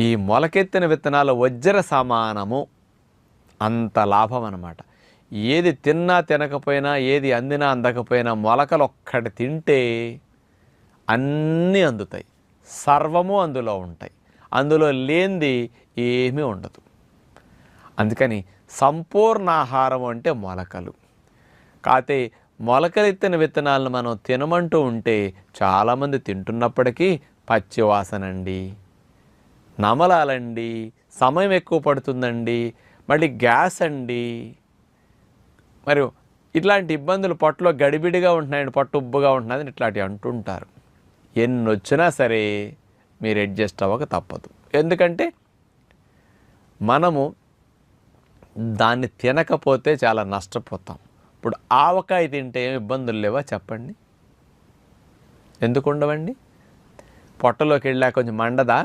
ఈ మొలకెత్తిన విత్తనాలు వజ్ర సమానము అంత లాభం అన్నమాట. ఏది తిన్నా తినకపోయినా ఏది అందినా అందకపోయినా మొలకలు ఒక్కటి తింటే అన్నీ అందుతాయి. సర్వము అందులో ఉంటాయి. అందులో లేనిది ఏమీ ఉండదు. అందుకని సంపూర్ణ ఆహారం అంటే మొలకలు. కాతే మొలకలెత్తిన విత్తనాలను మనం తినమంటూ ఉంటే చాలామంది తింటున్నప్పటికీ పచ్చివాసనండి. నమలాలండి సమయం ఎక్కువ పడుతుందండి మళ్ళీ గ్యాస్ అండి. మరియు ఇట్లాంటి ఇబ్బందులు పొట్టలో గడిబిడిగా ఉంటున్నాయండి పొట్ట ఉబ్బుగా ఉంటున్నది ఇట్లాంటివి అంటుంటారు. ఎన్ని వచ్చినా సరే మీరు అడ్జస్ట్ అవ్వక తప్పదు. ఎందుకంటే మనము దాన్ని తినకపోతే చాలా నష్టపోతాం. ఇప్పుడు ఆవకాయ తింటే ఏమి ఇబ్బందులు లేవా చెప్పండి? ఎందుకు ఉండవండి? పొట్టలోకి వెళ్ళా కొంచెం మండదా?